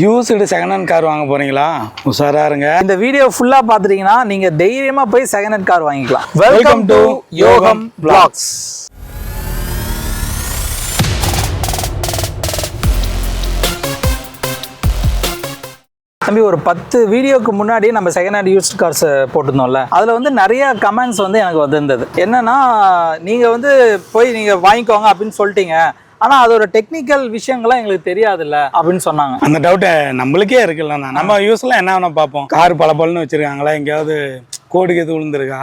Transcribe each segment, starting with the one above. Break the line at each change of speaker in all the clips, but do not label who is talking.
Used second hand car வாங்க போறீங்களா? உஷாரா இருங்க.
இந்த வீடியோ ஃபுல்லா பாத்துட்டீங்கன்னா நீங்க தைரியமா போய் செகண்ட் ஹேண்ட் கார் வாங்கிக்கலாம்.
Welcome to யோகம் Vlogs.
தம்பி ஒரு பத்து வீடியோக்கு முன்னாடி நம்ம செகண்ட் ஹேண்ட் யூஸ்ட் கார்ஸ் போட்டிருந்தோம்ல. அதில் வந்து நிறைய கமெண்ட்ஸ் வந்து எனக்கு வந்திருந்தது. என்னன்னா நீங்கள் வந்து போய் நீங்கள் வாங்கிக்கோங்க அப்படின்னு சொல்லிட்டீங்க. ஆனால் அதோட டெக்னிக்கல் விஷயங்கள்லாம் எங்களுக்கு தெரியாதுல்ல அப்படின்னு சொன்னாங்க.
அந்த டவுட் நம்மளுக்கே இருக்குல்ல நம்ம யூஸ்ல என்ன வேணா பார்ப்போம். கார் பளபளன்னு வச்சிருக்காங்களா? எங்கேயாவது கோடு எது விழுந்திருக்கா?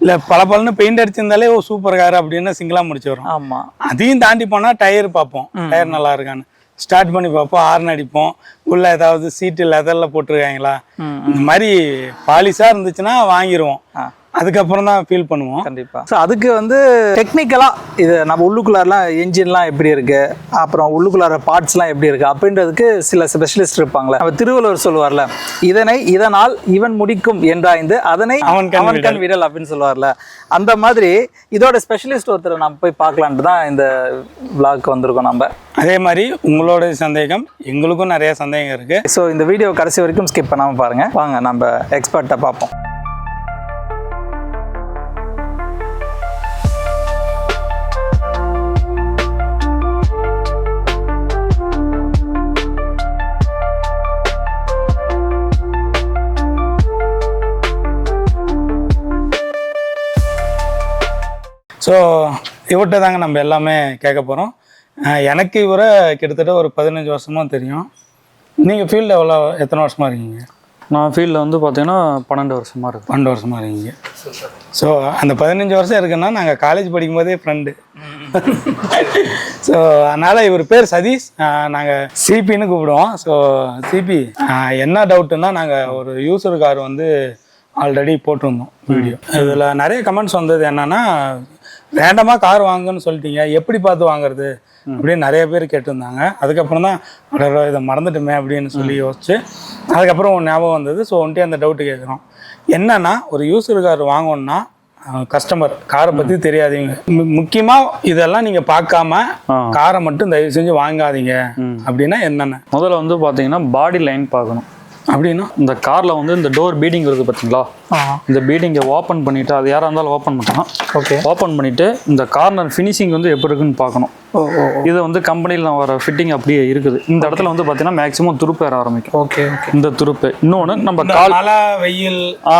இல்ல பளபளன்னு பெயிண்ட் அடிச்சிருந்தாலே ஓ சூப்பர் கார் அப்படின்னு சிங்கிளா முடிச்சு வரும்
ஆமாம்
அதையும் தாண்டி போனா டயர் பார்ப்போம். டயர் நல்லா இருக்கான்னு. ஸ்டார்ட் பண்ணி பார்ப்போம் ஹார்ன் அடிப்போம். உள்ள ஏதாவது சீட்டு லெதர்ல போட்டிருக்காங்களா? இந்த மாதிரி பாலிஷா இருந்துச்சுன்னா வாங்கிடுவோம்
ஆ.
அதுக்கப்புறம் தான் ஃபீல் பண்ணுவோம்.
கண்டிப்பா. ஸோ அதுக்கு வந்து டெக்னிக்கலா இது நம்ம உள்ளுக்குள்ளாரெலாம் என்ஜின்லாம் எப்படி இருக்கு? அப்புறம் உள்ளுக்குள்ளார பார்ட்ஸ்லாம் எப்படி இருக்கு? அப்படின்றதுக்கு சில ஸ்பெஷலிஸ்ட் இருப்பாங்களே. நம்ம திருவள்ளுவர் சொல்லுவார்ல இதனை இதனால் இவன் முடிக்கும் என்றாய்ந்து அதனை
அவன்
அவன் கண் விடல். அப்படின்னு சொல்லுவார்ல. அந்த மாதிரி இதோட ஸ்பெஷலிஸ்ட் ஒருத்தரை நம்ம போய் பார்க்கலான்ட்டு தான் இந்த விளாக்கு வந்திருக்கோம் நம்ம.
அதே மாதிரி உங்களோட சந்தேகம் எங்களுக்கும் நிறைய சந்தேகம் இருக்கு.
ஸோ இந்த வீடியோ கடைசி வரைக்கும் ஸ்கிப் பண்ணாமல் பாருங்க. வாங்க நம்ம எக்ஸ்பர்ட்டை பார்ப்போம்.
ஸோ இவர்கிட்ட தாங்க நம்ம எல்லாமே கேட்க போகிறோம் எனக்கு இவரை கிட்டத்தட்ட ஒரு பதினஞ்சு வருஷமா தெரியும். நீங்கள் ஃபீல்டு எவ்வளோ எத்தனை வருஷமா இருக்கீங்க?
நான் ஃபீல்டில் வந்து பார்த்தீங்கன்னா பன்னெண்டு வருஷமாக இருக்கு.
பன்னெண்டு வருஷமா இருக்கீங்க. ஸோ அந்த பதினஞ்சு வருஷம் இருக்குன்னா நாங்கள் காலேஜ் படிக்கும்போதே ஃப்ரெண்டு ஸோ அதனால் இவர் பேர் சதீஷ். நாங்கள் சிபின்னு கூப்பிடுவோம். ஸோ சிபி என்ன டவுட்டுன்னா நாங்கள் ஒரு யூசர் கார் வந்து ஆல்ரெடி போட்டிருந்தோம் வீடியோ இதில் நிறைய கமெண்ட்ஸ் வந்தது என்னன்னா ரேண்டமாக கார் வாங்குன்னு சொல்லிட்டீங்க. எப்படி பார்த்து வாங்குறது? அப்படின்னு நிறைய பேர் கேட்டிருந்தாங்க. அதுக்கப்புறம் தான் அடடா, இதை மறந்துட்டுமே அப்படின்னு சொல்லி யோசிச்சு அதுக்கப்புறம் ஞாபகம் வந்தது. ஸோ வந்துட்டு அந்த டவுட்டு கேட்குறோம். என்னன்னா ஒரு யூசர் கார் வாங்கணும்னா கஸ்டமர் காரை பற்றி தெரியாதீங்க மு- முக்கியமா இதெல்லாம் நீங்கள் பார்க்காம. காரை மட்டும் தயவு செஞ்சு வாங்காதீங்க. அப்படின்னா என்னென்ன?
முதல்ல வந்து பார்த்தீங்கன்னா பாடி லைன் பார்க்கணும்.
அப்படின்னா
இந்த காரில் வந்து இந்த டோர் பீடிங் இருக்குது பார்த்தீங்களா இந்த பீடிங்கை ஓப்பன் பண்ணிவிட்டு அது யாராக இருந்தாலும் ஓப்பன் பண்ணலாம்.
ஓகே.
ஓப்பன் பண்ணிவிட்டு இந்த கார்னர் ஃபினிஷிங் வந்து எப்படி இருக்குன்னு பார்க்கணும். இது வந்து கம்பெனியில் வர ஃபிட்டிங் அப்படியே இருக்குது. இந்த இடத்துல வந்து பார்த்தீங்கன்னா மேக்ஸிமம் துருப்பு ஏற ஆரம்பிக்கும்.
ஓகே
இந்த துருப்பு. இன்னொன்று நம்ம கால்
மழை வெயில்.
ஆ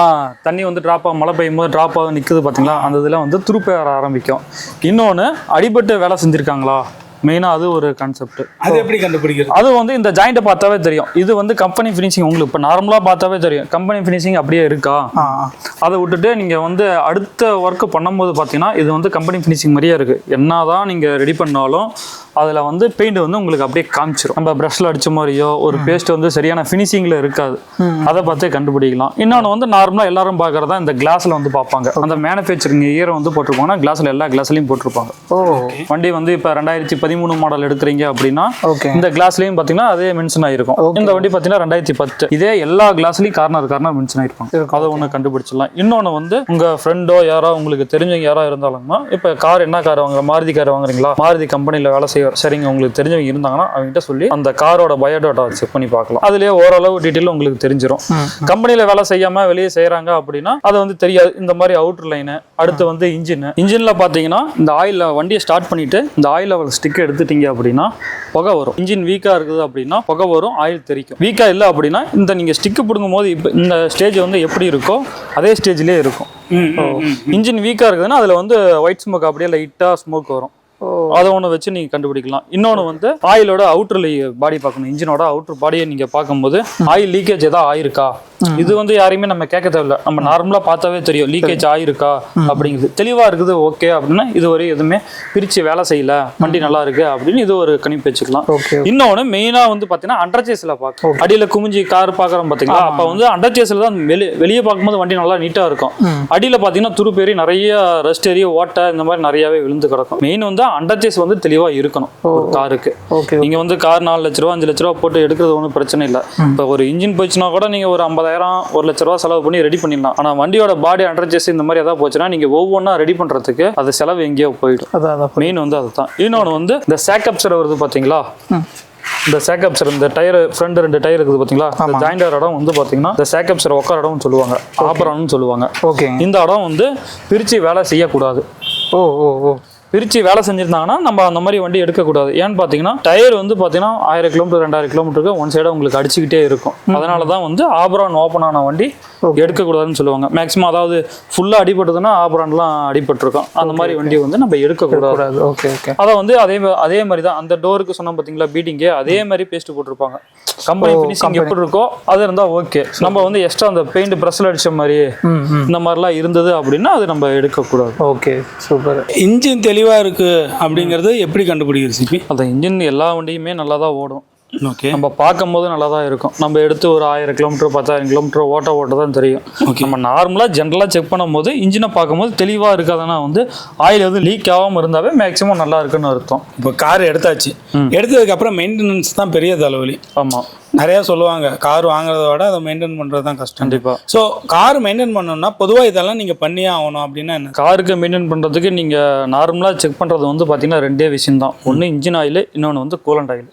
தண்ணி வந்து ட்ராப் ஆகும். மழை பெய்யும் போது ட்ராப் ஆகும் நிற்குது பார்த்தீங்களா அந்த இதில் வந்து துருப்பு ஏற ஆரம்பிக்கும். இன்னொன்று அடிபட்டு வேலை செஞ்சுருக்காங்களா? மெயினாக அது ஒரு கான்செப்ட்
அது எப்படி கண்டுபிடிக்கிறது?
அது வந்து இந்த ஜாயிண்ட்டை பார்த்தாவே தெரியும். இது வந்து கம்பெனி ஃபினிஷிங் உங்களுக்கு இப்போ நார்மலாக பார்த்தாவே தெரியும். கம்பெனி ஃபினிஷிங் அப்படியே இருக்கா. அதை விட்டுட்டு நீங்கள் வந்து அடுத்த ஒர்க்கு பண்ணும்போது பார்த்தீங்கன்னா இது வந்து கம்பெனி ஃபினிஷிங் மாதிரியே இருக்குது என்னதான் நீங்கள் ரெடி பண்ணாலும் அதில் வந்து பெயிண்ட் வந்து உங்களுக்கு அப்படியே காமிச்சிரும். நம்ம ப்ரஷ்ல அடிச்ச மாதிரியோ ஒரு பேஸ்ட் வந்து சரியான ஃபினிஷிங்கில் இருக்காது. அதை பார்த்தே கண்டுபிடிக்கலாம். இன்னொன்று வந்து நார்மலாக எல்லாரும் பார்க்குறதா இந்த கிளாஸில் வந்து பார்ப்பாங்க. அந்த மேனுஃபேக்சரிங் இயர் வந்து போட்டிருப்பாங்கன்னா கிளாஸில் எல்லா கிளாஸ்லையும் போட்டிருப்பாங்க.
ஓ
வண்டி வந்து இப்போ ரெண்டாயிரத்தி பதிமூணு மாடல் எடுக்கிறீங்க அப்படின்னா இந்த கிளாஸ்லயும் பாத்தீங்கன்னா அதே மென்ஷன் ஆயிருக்கும். இந்த வண்டி பாத்தீங்கன்னா ரெண்டாயிரத்தி பத்து. இதே எல்லா கிளாஸ்லயும் கார்னர் கார்னர் மென்ஷன் ஆயிருப்பாங்க அதை ஒண்ணு கண்டுபிடிச்சிடலாம். இன்னொன்னு வந்து உங்க ஃப்ரெண்டோ யாரோ உங்களுக்கு தெரிஞ்சவங்க யாரோ இருந்தாலும்னா இப்ப கார் என்ன கார் வாங்குற மாருதி கார் வாங்குறீங்களா? மாருதி கம்பெனில வேலை செய்ய சரிங்க உங்களுக்கு தெரிஞ்சவங்க இருந்தாங்கன்னா அவங்ககிட்ட சொல்லி அந்த காரோட பயோடேட்டா செக் பண்ணி பார்க்கலாம். அதுலயே ஓரளவு டீட்டெயில் உங்களுக்கு தெரிஞ்சிரும். கம்பெனில வேலை செய்யாம வெளியே செய்யறாங்க அப்படின்னா அது வந்து தெரியாது. இந்த மாதிரி அவுட்டர் லைனு அடுத்து வந்து இன்ஜின் இன்ஜின்ல பாத்தீங்கன்னா இந்த ஆயில் வண்டியை ஸ்டார்ட் பண்ணிட்டு இந்த ஆயில் லெவல் ஸ்டிக் எடுத்துட்டீங்க அப்படின்னா புகை வரும். இன்ஜின் வீக்கா இருக்குது அப்படின்னா புகை வரும் ஆயில் தெரிக்கும் வீக்கா இல்லை அப்படின்னா இந்த நீங்க ஸ்டிக் பிடுங்கும் போது இப்போ இந்த ஸ்டேஜ் வந்து எப்படி இருக்கோ அதே ஸ்டேஜ்லயே இருக்கும். இன்ஜின் வீக்கா இருக்குதுன்னா அதுல வந்து ஒயிட் ஸ்மோக் அப்படியே லைட்டா ஸ்மோக் வரும். அதை ஒன்று வச்சு நீங்கள் கண்டுபிடிக்கலாம். இன்னொன்று வந்து ஆயிலோட அவுட்டர் பாடி பார்க்கணும். இன்ஜினோட அவுட்டர் பாடியை நீங்கள் பார்க்கும்போது ஆயில் லீக்கேஜ் ஏதாவது ஆயிருக்கா? இது வந்து யாரையுமே நம்ம கேட்க தேவையில்ல. நம்ம நார்மலாக பார்த்தாவே தெரியும். லீக்கேஜ் ஆயிருக்கா அப்படிங்கிறது. தெளிவாக இருக்குது ஓகே அப்படின்னா இது ஒரு எதுவுமே பிரித்து வேலை செய்யல. வண்டி நல்லா இருக்கு அப்படின்னு இது ஒரு கணிப்பு வச்சுக்கலாம்.
ஓகே
இன்னொன்று மெயினாக வந்து பார்த்தீங்கன்னா அண்டர்ச்சேஸில் பார்க்க. அடியில் குமிஞ்சி கார் பார்க்குறோம் பார்த்தீங்களா? அப்போ வந்து அண்டர்ச்சேஸில் தான் வெளியே வெளியே பார்க்கும்போது வண்டி நல்லா நீட்டாக இருக்கும். அடியில் பார்த்தீங்கன்னா துருப்பேறி நிறைய ரஸ்ட் ஏரிய ஓட்டை இந்த மாதிரி நிறையாவே விழுந்து கிடக்கும். மெயின் வந்து அண்டர்ச்சேஸ் வந்து தெளிவாக இருக்கணும். ஒரு காருக்கு நீங்க வந்து கார் நாலு லட்ச ரூபா அஞ்சு லட்ச ரூபா போட்டு எடுக்கிறது ஒன்றும் பிரச்சனை இல்லை. இப்போ ஒரு இன்ஜின் போச்சுன்னா கூட நீங்க ஒரு ஐம்பதாயிரம் ஒரு லட்ச ரூபா செலவு பண்ணி ரெடி பண்ணிடலாம். ஆனா வண்டியோட பாடி அண்டர்ச்சேஸ் இந்த மாதிரி ஏதாவது போச்சுன்னா நீங்க ஒவ்வொன்றா ரெடி பண்றதுக்கு அது செலவு எங்கேயோ போயிடும்.
அதான்
மெயின் வந்து அதுதான். இன்னொன்று வந்து இந்த சேக்கப்சர் வருது பாத்தீங்களா? இந்த சேக்கப்சர் இந்த டயர் ஃப்ரண்ட் ரெண்டு டயர் இருக்குது பார்த்தீங்களா இந்த ஜாயிண்டர் இடம் வந்து பார்த்தீங்கன்னா இந்த சேக்கப்சர் உட்கார இடம்னு சொல்லுவாங்க. ஆபரம்னு சொல்லுவாங்க.
ஓகேங்க
இந்த இடம் வந்து பிரித்து வேலை செய்யக்கூடாது.
ஓ ஓ ஓ.
பிரித்து வேலை செஞ்சுருந்தாங்கன்னா நம்ம அந்த மாதிரி வண்டி எடுக்கக்கூடாது. ஏன்னு பார்த்தீங்கன்னா டயர் வந்து பார்த்தீங்கன்னா ஆயிரம் கிலோமீட்டர் ரெண்டாயிரம் கிலோமீட்டருக்கு ஒன் சைடாக உங்களுக்கு அடிச்சுக்கிட்டே இருக்கும். அதனால தான் வந்து ஆபரான் ஓப்பன் ஆன வண்டி எடுக்கக்கூடாதுன்னு சொல்லுவாங்க. மேக்ஸிமம் அதாவது ஃபுல்லாக அடிபட்டதுன்னா ஆபரான்லாம் அடிபட்டிருக்கும். அந்த மாதிரி வண்டி வந்து நம்ம எடுக்கக்கூடாது.
கூடாது ஓகே ஓகே
அதை வந்து அதே அதே மாதிரி தான் அந்த டோருக்கு சொன்னோம் பார்த்தீங்களா பீட்டிங்கே அதே மாதிரி பேஸ்ட் போட்டிருப்பாங்க. கம்பெனி ஃபினிஷிங் எப்படி இருக்கோ அது இருந்தால் ஓகே நம்ம வந்து எக்ஸ்ட்ரா அந்த பெயிண்ட் ப்ரெஸ்ஸில் அடிச்ச மாதிரி இந்த மாதிரிலாம் இருந்தது அப்படின்னா அது நம்ம எடுக்கக்கூடாது.
ஓகே சூப்பர்
இன்ஜின் தெளிவாக இருக்குது அப்படிங்கிறது எப்படி கண்டுபிடிக்கிறது சிபி
அந்த இன்ஜின் எல்லா வண்டியுமே நல்லா தான் ஓடும்.
ஓகே.
நம்ம பார்க்கும்போது நல்லா தான் இருக்கும். நம்ம எடுத்து ஒரு ஆயிரம் கிலோமீட்டர் பத்தாயிரம் கிலோமீட்டர் ஓட்ட ஓட்ட தான் தெரியும் நம்ம நார்மலாக ஜென்ரலாக செக் பண்ணும்போது இன்ஜினை பார்க்கும்போது தெளிவாக இருக்காதுன்னா வந்து ஆயில் எதுவும் லீக் ஆகாமல் இருந்தாவே மேக்ஸிமம் நல்லா இருக்குன்னு அர்த்தம்.
இப்போ கார் எடுத்தாச்சு. எடுத்ததுக்கப்புறம் மெயின்டெனன்ஸ் தான் பெரிய தலைவலி
ஆமாம்
நிறையா சொல்லுவாங்க கார் வாங்குறத விட அதை மெயின்டைன் பண்ணுறது தான் கஷ்டம்.
கண்டிப்பாக
ஸோ கார் மெயின்டைன் பண்ணணும்னா பொதுவாக இதெல்லாம் நீங்கள் பண்ணியே ஆகணும் அப்படின்னா என்ன?
காருக்கு மெயின்டைன் பண்ணுறதுக்கு நீங்கள் நார்மலாக செக் பண்ணுறது வந்து பார்த்தீங்கன்னா ரெண்டே விஷயம் தான் ஒன்று இன்ஜின் ஆயில் இன்னொன்று வந்து கூலண்ட் ஆயில்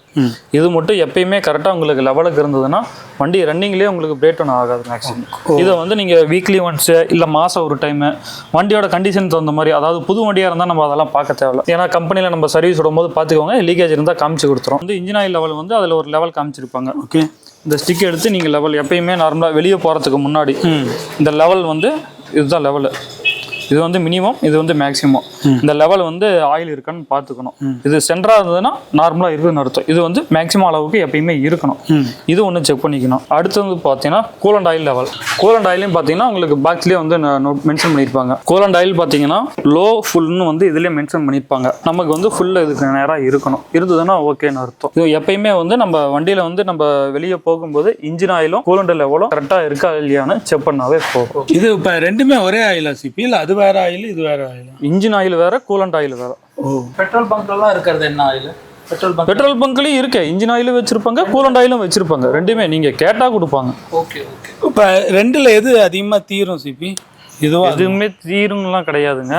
இது மட்டும் எப்பயுமே கரெக்டாக உங்களுக்கு லெவலுக்கு இருந்ததுன்னா வண்டி ரன்னிங்லேயே உங்களுக்கு பிரேக் டவுன் ஆகாது மேக்ஸிமம் இதை வந்து நீங்கள் வீக்லி ஒன்ஸு இல்லை மாதம் ஒரு டைமு வண்டியோட கண்டிஷன் தகுந்த மாதிரி அதாவது புது வண்டியாக இருந்தால் நம்ம அதெல்லாம் பார்க்க தேவையில்ல. ஏன்னா கம்பெனியில் நம்ம சர்வீஸ் விடும்போது பார்த்துக்கோங்க லீக்கேஜ் இருந்தால் காமிச்சு கொடுத்துரும். வந்து இன்ஜின் ஆயில் லெவல் வந்து அதில் ஒரு லெவல் காமிச்சிருப்பாங்க.
ஓகே.
இந்த ஸ்டிக் எடுத்து நீங்கள் லெவல் எப்பயுமே நார்மலாக வெளியே போகிறதுக்கு முன்னாடி இந்த லெவல் வந்து இதுதான் லெவலு இது வந்து மினிமம் இது வந்து மேக்ஸிமம் இந்த லெவல் வந்து ஆயில் இருக்கான்னு பார்த்துக்கணும். இது சென்டராக இருந்ததுன்னா நார்மலாக இருக்குதுன்னு அர்த்தம். இது வந்து மேக்ஸிமம் அளவுக்கு எப்பயுமே இருக்கணும். இது ஒன்று செக் பண்ணிக்கணும். அடுத்து வந்து பார்த்தீங்கன்னா கூலண்ட் ஆயில் லெவல் கூலண்ட் ஆயிலையும் பார்த்தீங்கன்னா உங்களுக்கு பாக்ஸ்லேயே வந்து மென்ஷன் பண்ணியிருப்பாங்க. கூலண்ட் ஆயில் பார்த்தீங்கன்னா லோ ஃபுல்னு வந்து இதுலேயே மென்ஷன் பண்ணியிருப்பாங்க. நமக்கு வந்து ஃபுல் இதுக்கு நேராக இருக்கணும். இருந்ததுன்னா ஓகேன்னு அர்த்தம். இது எப்பயுமே வந்து நம்ம வண்டியில் வந்து நம்ம வெளியே போகும்போது இன்ஜின் ஆயிலும் கூலண்ட் லெவலும் கரெக்டாக இருக்கா இல்லையான்னு செக் பண்ணாவே போகும்
இது இப்போ ரெண்டுமே ஒரே ஆயிலா சிபி இல்லை அது வேற ஆயில் இது வேற ஆயிலா.
இன்ஜின் ஆயில் வேற கூலண்ட் ஆயில் வேற.
ஓ.
பெட்ரோல் பங்க்லாம் இருக்கிறது என்ன ஆயில்? பெட்ரோல் பங்க்
பெட்ரோல் பங்க்லயும் இருக்கு. இன்ஜின் ஆயிலும் வச்சிருப்பாங்க கூலண்ட் ஆயிலும் வச்சிருப்பாங்க. ரெண்டுமே நீங்க கேட்டா கொடுப்பாங்க.
Okay okay.
இப்போ ரெண்டில் எது அதிகமாக தீரும் சிபி? இதுவா
எதுவுமே தீருங்கலாம் கிடையாதுங்க.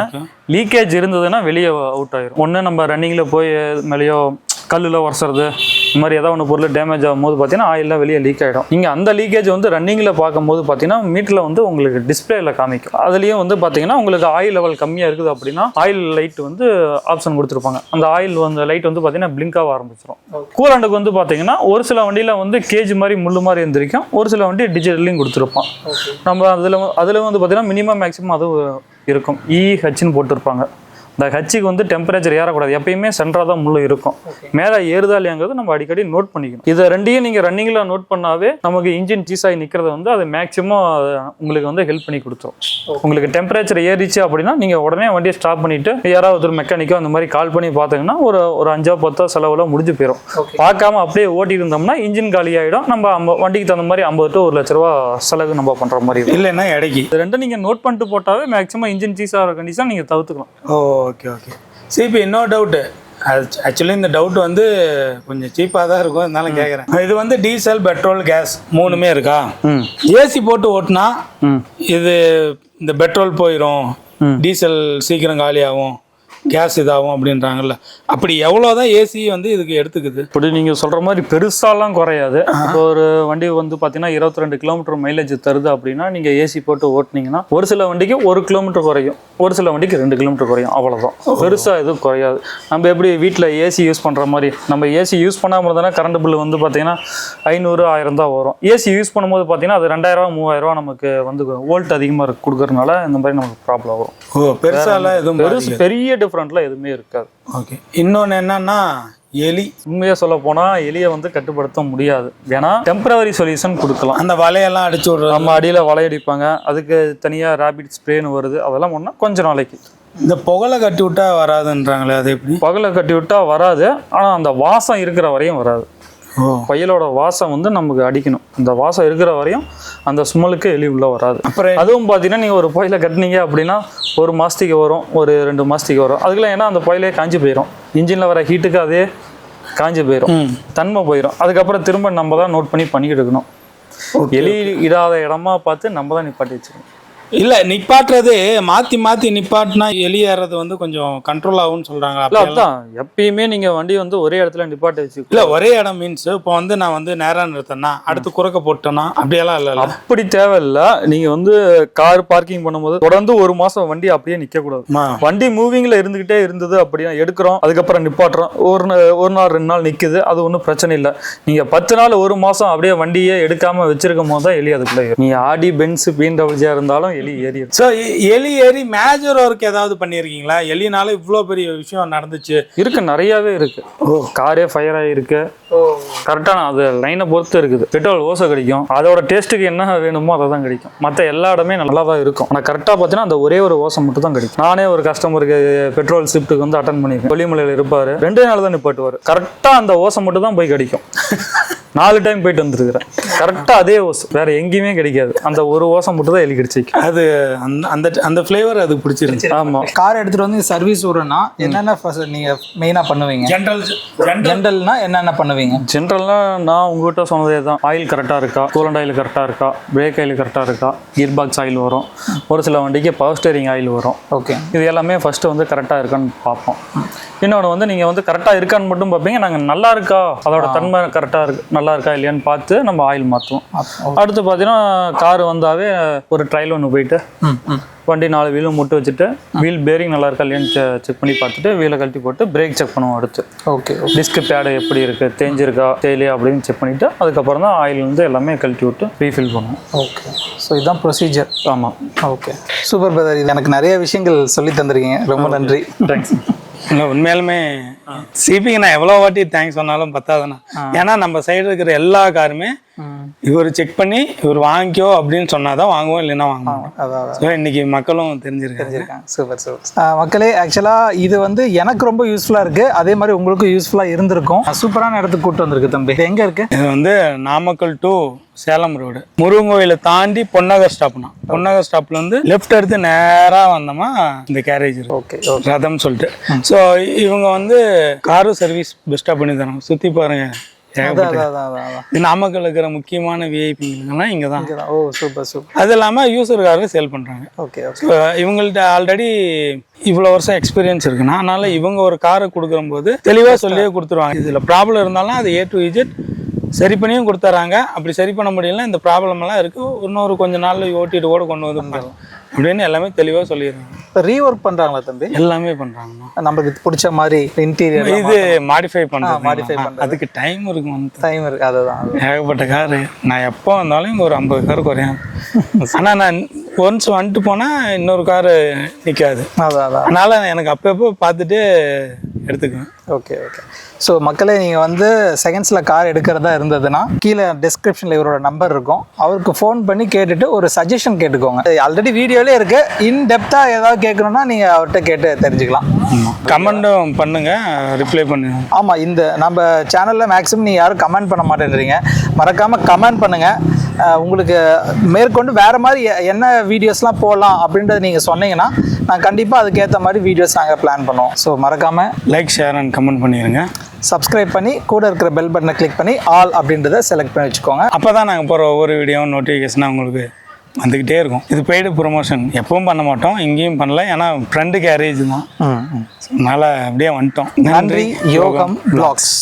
லீக்கேஜ் இருந்ததுன்னா வெளியே அவுட் ஆயிரும். ஒன்று நம்ம ரன்னிங்கில் போய் மேலேயோ கல்லில் உரசுறது இந்த மாதிரி ஏதாவது ஒன்று பொருள் டேமேஜ் ஆகும்போது பார்த்தீங்கன்னா ஆயிலாம் வெளியே லீக் ஆகிடும் நீங்கள் அந்த லீக்கேஜ் வந்து ரன்னிங்கில் பார்க்கும்போது பார்த்தீங்கன்னா மீட்டரில் வந்து உங்களுக்கு டிஸ்பிளேல காமிக்கும். அதுலேயும் வந்து பார்த்தீங்கன்னா உங்களுக்கு ஆயில் லெவல் கம்மியாக இருக்குது அப்படின்னா ஆயில் லைட் வந்து ஆப்ஷன் கொடுத்துருப்பாங்க. அந்த ஆயில் வந்து லைட் வந்து பார்த்தீங்கன்னா ஆக ஆரம்பிச்சிடும் கூலாண்டுக்கு வந்து பார்த்தீங்கன்னா ஒரு சில வண்டியில் வந்து கேஜ் மாதிரி முள்ளு மாதிரி இருந்திருக்கும். ஒரு சில வண்டி டிஜிட்டல்லையும் கொடுத்துருப்பான். நம்ம அதில் அதில் வந்து பார்த்தீங்கன்னா மினிமம் மேக்ஸிமம் அது இருக்கும். இஹெச்னு போட்டிருப்பாங்க. இந்த ஹச்சுக்கு வந்து டெம்பரேச்சர் ஏறக்கூடாது. எப்பயுமே சென்டராக தான் முள்ளு இருக்கும். மேலே ஏறுதா இல்லையாங்கிறது நம்ம அடிக்கடி நோட் பண்ணிக்கணும். இதை ரெண்டையும் நீங்கள் ரன்னிங்கில் நோட் பண்ணாவே நமக்கு இன்ஜின் சீஸ் ஆகி நிற்கிறது வந்து அது மேக்ஸிமம் உங்களுக்கு வந்து ஹெல்ப் பண்ணி கொடுத்துரும். உங்களுக்கு டெம்பரேச்சர் ஏறிச்சு அப்படின்னா நீங்கள் உடனே வண்டியை ஸ்டாப் பண்ணிட்டு யாராவது ஒரு மெக்கானிக்கோ அந்த மாதிரி கால் பண்ணி பார்த்தீங்கன்னா ஒரு ஒரு அஞ்சோ பத்தோ செலவுல முடிஞ்சு போயிடும் பார்க்காம அப்படியே ஓட்டிட்டு இருந்தோம்னா இன்ஜின் காலி ஆகிடும் நம்ம வண்டிக்கு தகுந்த மாதிரி ஐம்பது டு ஒரு லட்ச ரூபா செலவு நம்ம பண்ணுற மாதிரி
இல்லைன்னா இடைக்கு.
இது ரெண்டும் நீங்கள் நோட் பண்ணிட்டு போட்டாவே மேக்ஸிமம் இன்ஜின் சீஸ் ஆகிற கண்டிஷன் நீங்கள் தவிர்த்துக்கலாம்.
ஓ ஓகே ஓகே சிபி இன்னொரு டவுட்டு ஆக்சுவலி இந்த டவுட் வந்து கொஞ்சம் சீப்பாக தான் இருக்கும். இருந்தாலும் கேட்குறேன் இது வந்து டீசல் பெட்ரோல் கேஸ் மூணுமே இருக்கா? ஏசி போட்டு ஓட்டினா இது இந்த பெட்ரோல் போயிடும் டீசல் சீக்கிரம் காலியாகும். கேஸ் இதாகும் அப்படின்றாங்கல்ல. அப்படி எவ்வளோதான் ஏசி வந்து இதுக்கு எடுத்துக்குது?
இப்படி நீங்கள் சொல்கிற மாதிரி பெருசாலாம் குறையாது. இப்போ ஒரு வண்டி வந்து பார்த்தீங்கன்னா இருபத்தி ரெண்டு கிலோமீட்டர் மைலேஜ் தருது அப்படின்னா நீங்கள் ஏசி போட்டு ஓட்டுனீங்கன்னா ஒரு சில வண்டிக்கு ஒரு கிலோமீட்டர் குறையும். ஒரு சில வண்டிக்கு ரெண்டு கிலோமீட்டர் குறையும். அவ்வளோதான் பெருசாக எதுவும் குறையாது. நம்ம எப்படி வீட்டில் ஏசி யூஸ் பண்ணுற மாதிரி நம்ம ஏசி யூஸ் பண்ணாமல் இருந்தோம்னா கரண்ட் பில் வந்து பார்த்தீங்கன்னா ஐநூறு ஆயிரம் தான் வரும். ஏசி யூஸ் பண்ணும்போது பார்த்தீங்கன்னா அது ரெண்டாயிரம் மூவாயிரம் நமக்கு வந்து வோல்ட் அதிகமாக கொடுக்கறதுனால இந்த மாதிரி நமக்கு ப்ராப்ளம் வரும்
ஓ பெருசாலாம் எதுவும்
பெரிய டிஃப்ரெண்ட்லாம் எதுவுமே இருக்காது.
ஓகே இன்னொன்று என்னன்னா எலி.
உண்மையாக சொல்ல போனால் எலியை வந்து கட்டுப்படுத்த முடியாது. ஏன்னா டெம்பரவரி சொல்யூஷன் கொடுக்கலாம்.
அந்த வலையெல்லாம் அடிச்சு விடுறது.
நம்ம அடியில் வலையடிப்பாங்க அதுக்கு தனியாக ரேபிட் ஸ்ப்ரேன்னு வருது. அதெல்லாம் பண்ணால் கொஞ்ச நாளைக்கு.
இந்த புகழை கட்டி விட்டா வராதுன்றாங்களே அது எப்படி?
பகலை கட்டி விட்டா வராது. ஆனால் அந்த வாசம் இருக்கிற வரையும் வராது.
ஓ.
பையலோட வாசம் வந்து நமக்கு அடிக்கணும். அந்த வாசம் இருக்கிற வரையும் அந்த ஸ்மெல்லுக்கு எலி உள்ள வராது.
அப்புறம்
அதுவும் பார்த்தீங்கன்னா நீங்கள் ஒரு புயலை கட்டினீங்க அப்படின்னா ஒரு மாதத்துக்கு வரும் ஒரு ரெண்டு மாதத்துக்கு வரும். அதுக்கெல்லாம் ஏன்னா அந்த புயலே காஞ்சி போயிடும் இன்ஜினில் வர ஹீட்டுக்கு அதே காஞ்சி போயிடும். தன்மை போயிடும் அதுக்கப்புறம் திரும்ப நம்ம தான் நோட் பண்ணி பண்ணிக்கிட்டு இருக்கணும். எலி இடாத இடமா பார்த்து நம்ம தான் நிப்பாட்டி வச்சுக்கணும்
இல்ல நிப்பாட்டுறது மாத்தி மாத்தி நிப்பாட்டினா ஏறது வந்து கொஞ்சம் கண்ட்ரோல் ஆகும்னு சொல்றாங்க.
இல்ல அதான். எப்பயுமே நீங்க வண்டி வந்து ஒரே இடத்துல நிப்பாட்டி வச்சு
இல்ல ஒரே இடம் மீன்ஸ் இப்போ வந்து நான் வந்து நேரா நிறுத்தேன்னா அடுத்து குறுக்க போட்டேன்னா அப்படியெல்லாம் இல்ல
அப்படி தேவையில்ல. நீங்க வந்து கார் பார்க்கிங் பண்ணும்போது தொடர்ந்து ஒரு மாசம் வண்டி அப்படியே நிக்க கூடாது வண்டி மூவிங்ல இருந்துகிட்டே இருந்தது அப்படியே எடுக்கிறோம் அதுக்கப்புறம் நிப்பாட்டுறோம். ஒரு நா- ஒரு நாள் ரெண்டு நாள் நிக்குது அது ஒன்றும் பிரச்சனை இல்லை. நீங்க பத்து நாள் ஒரு மாசம் அப்படியே வண்டியே எடுக்காம வச்சிருக்கும் போது தான் எலி அதுக்குள்ள. நீங்க ஆடி பென்ஸ் பிஎன்டபிள்யூ இருந்தாலும் எலி ஏறிடும்
ஸோ எலி ஏறி மேஜர் ஒர்க் ஏதாவது பண்ணியிருக்கீங்களா எலினால இவ்வளோ பெரிய விஷயம் நடந்துச்சு.
இருக்கு நிறையவே இருக்கு. காரே ஃபயர் ஆகிருக்கு கரெக்டான அது லைனை பொறுத்து இருக்குது. பெட்ரோல் ஓசை கிடைக்கும். அதோட டேஸ்ட்டுக்கு என்ன வேணுமோ அதை தான் கிடைக்கும். மற்ற எல்லா இடமே நல்லா தான் இருக்கும் ஆனால் கரெக்டாக பார்த்தீங்கன்னா அந்த ஒரே ஒரு ஓசை மட்டும் தான் கிடைக்கும். நானே ஒரு கஸ்டமருக்கு பெட்ரோல் ஷிஃப்ட்டுக்கு வந்து அட்டன் பண்ணியிருக்கேன் கொல்லிமலையில் இருப்பார். ரெண்டே நாள் தான் நிப்பாட்டுவார். கரெக்டாக அந்த ஓசை மட்டும் தான் போய் கிடைக்கும். நாலு டைம் போயிட்டு வந்துருக்கிறேன். கரெக்டாக அதே ஓசை. வேற எங்கேயுமே கிடைக்காது. அந்த ஒரு ஓசை மட்டும் தான் எலி கிடைச்சிக்கும்
அது அந்த அந்த அந்த ஃப்ளேவர் அதுக்கு பிடிச்சிருந்துச்சு.
ஆமாம்
கார் எடுத்துட்டு வந்து சர்வீஸ் விடுறோம்னா என்னென்ன first நீங்க மெயினா பண்ணுவீங்க?
ஜென்ரல்
ஜென்ரல்னா என்னென்ன பண்ணுவீங்க?
ஜென்ரலாக நான் உங்ககிட்ட சொன்னதே தான். ஆயில் கரெக்டாக இருக்கா? கூலண்ட் ஆயில் கரெக்டாக இருக்கா? பிரேக் ஆயில் கரெக்டாக இருக்கா? கியர் பாக்ஸ் ஆயில் வரும். ஒரு சில வண்டிக்கு பவர் ஸ்டேரிங் ஆயில் வரும்.
ஓகே
இது எல்லாமே ஃபஸ்ட்டு வந்து கரெக்டாக இருக்கான்னு பார்ப்போம். இன்னொன்று வந்து நீங்கள் வந்து கரெக்டாக இருக்கான்னு மட்டும் பார்ப்பீங்க. நாங்கள் நல்லா இருக்கா? அதோட தன்மை கரெக்டாக இருக்கு நல்லா இருக்கா இல்லையான்னு பார்த்து நம்ம ஆயில் மாற்றுவோம் அடுத்து பார்த்தீங்கன்னா கார் வந்தாவே ஒரு ட்ரையல் ஒன்று போயிட்டு வண்டி நாலு வீலும் முட்டு வச்சுட்டு வீல் பேரிங் நல்லா இருக்கா இல்லையான்னு செக் பண்ணி பார்த்துட்டு வீலை கழட்டி போட்டு பிரேக் செக் பண்ணுவோம் அடுத்து.
ஓகே
டிஸ்க் பேடு எப்படி இருக்கு தேஞ்சிருக்கா தேயிலையா அப்படின்னு செக் பண்ணிட்டு அதுக்கப்புறம் தான் ஆயில் வந்து எல்லாமே கழட்டி விட்டு ரீஃபில் பண்ணுவோம்.
ஓகே. ஸோ இதுதான் ப்ரொசீஜர்
ஆமாம்
ஓகே. சூப்பர் பிரதர் இது எனக்கு நிறைய விஷயங்கள் சொல்லி தந்திருக்கீங்க. ரொம்ப நன்றி.
தேங்க்ஸ்
உண்மையாலுமே சிபிக்கு நான் எவ்வளோ வாட்டி தேங்க்ஸ் சொன்னாலும் பத்தாதுண்ணா. ஏன்னா நம்ம சைடு இருக்கிற எல்லா காருமே இவர் செக் பண்ணி இவர் வாங்கிக்கோ அப்படின்னு சொன்னாதான் வாங்குவோம் இல்லைன்னா வாங்குவோம் இன்னைக்கு மக்களும் தெரிஞ்சிருக்காங்க.
தெரிஞ்சிருக்காங்க. சூப்பர் சூப்பர் மக்களே ஆக்சுவலாக இது வந்து எனக்கு ரொம்ப யூஸ்ஃபுல்லாக இருக்கு. அதே மாதிரி உங்களுக்கும் யூஸ்ஃபுல்லாக இருந்திருக்கும். சூப்பரான இடத்துக்கு கூட்டு வந்திருக்கு தம்பி. இது எங்க இருக்கு?
இது வந்து நாமக்கல் டு சேலம் ரோடு முருகன் கோயிலை தாண்டி பொன்னகர் ஸ்டாப்னா பொன்னகர் ஸ்டாப்ல இருந்து லெஃப்ட் எடுத்து நேரா வந்தோமா இந்த கேரேஜ்
ஓகே
ரதம் சொல்லிட்டு. ஸோ இவங்க வந்து காரும் சர்வீஸ் பெஸ்ட்டாக பண்ணி தரோம் சுற்றி பாருங்க. நாமக்கல் இருக்கிற முக்கியமான விஐபிங்களுக்கெல்லாம் இங்கே தான்.
Oh super super.
அது இல்லாமல் யூசர் காருக்கு சேல் பண்ணுறாங்க
ஓகே
இவங்கள்ட்ட ஆல்ரெடி இவ்வளோ வருஷம் எக்ஸ்பீரியன்ஸ் இருக்குன்னா அதனால இவங்க ஒரு காரை கொடுக்கும்போது தெளிவாக சொல்லியே கொடுத்துருவாங்க. இதில் ப்ராப்ளம் இருந்தாலும் அது ஏ டு இஜெட் சரி பண்ணியும் கொடுத்துட்றாங்க அப்படி சரி பண்ண முடியல இந்த ப்ராப்ளம் எல்லாம் இருக்கு. இன்னொரு கொஞ்ச நாள்ல ஓட்டிட்டு கூட கொண்டு வந்து. அப்படின்னு எல்லாமே தெளிவாக சொல்லிடுறாங்க.
இப்போ ரீஒர்க் பண்ணுறாங்களா தம்பி?
எல்லாமே பண்ணுறாங்கண்ணா
நம்மளுக்கு பிடிச்ச மாதிரி இன்டீரியர்
இது மாடிஃபை பண்ணுறது
modify பண்றது.
அதுக்கு டைம் இருக்கும் வந்து
டைம் இருக்கு அதுதான் அது.
ஏகப்பட்ட காரு நான் எப்போ வந்தாலும் ஒரு ஐம்பது கார் குறையும். ஆனால் நான் ஒன்ஸ் வந்துட்டு போனால் இன்னொரு காரு நிற்காது
அதான் அதான்.
அதனால எனக்கு அப்பப்போ பார்த்துட்டு எடுத்துக்குவேன்
ஓகே ஓகே ஸோ மக்களே நீங்கள் வந்து செகண்ட்ஸில் கார் எடுக்கிறதா இருந்ததுன்னா கீழே டிஸ்கிரிப்ஷனில் இவரோட நம்பர் இருக்கும். அவருக்கு ஃபோன் பண்ணி கேட்டுட்டு ஒரு சஜஷன் கேட்டுக்கோங்க. ஆல்ரெடி வீடியோலே இருக்கு. இன் டெப்த்தாக ஏதாவது கேட்கணும்னா நீங்கள் அவர்கிட்ட கேட்டு தெரிஞ்சுக்கலாம்.
கமெண்டும் பண்ணுங்க. ரிப்ளை பண்ணுங்க
ஆமாம் இந்த நம்ம சேனலில் மேக்ஸிமம் நீங்கள் யாரும் கமெண்ட் பண்ண மாட்டேன்றீங்க. மறக்காமல் கமெண்ட் பண்ணுங்கள் உங்களுக்கு மேற்கொண்டு வேறு மாதிரி என்ன வீடியோஸ்லாம் போடலாம் அப்படின்றத நீங்கள் சொன்னீங்கன்னா நான் கண்டிப்பாக அதுக்கேற்ற மாதிரி வீடியோஸ் நாங்கள் பிளான் பண்ணுவோம். ஸோ மறக்காமல்
லைக் ஷேர் அண்ட் கமெண்ட் பண்ணிடுங்க
சப்ஸ்கிரைப் பண்ணி கூட இருக்கிற பெல் பட்டனை கிளிக் பண்ணி ஆல் அப்படின்றத செலக்ட் பண்ணி வச்சுக்கோங்க.
அப்போ தான் நாங்கள் போகிற ஒவ்வொரு வீடியோவும் நோட்டிஃபிகேஷனாக உங்களுக்கு வந்துக்கிட்டே இருக்கும். இது பெய்டு ப்ரொமோஷன் எப்பவும் பண்ண மாட்டோம் இங்கேயும் பண்ணல. ஏன்னா ஃப்ரெண்டு கேரேஜ் தான். அதனால் அப்படியே வந்துட்டோம்.
நன்றி யோகம் பிளாக்ஸ்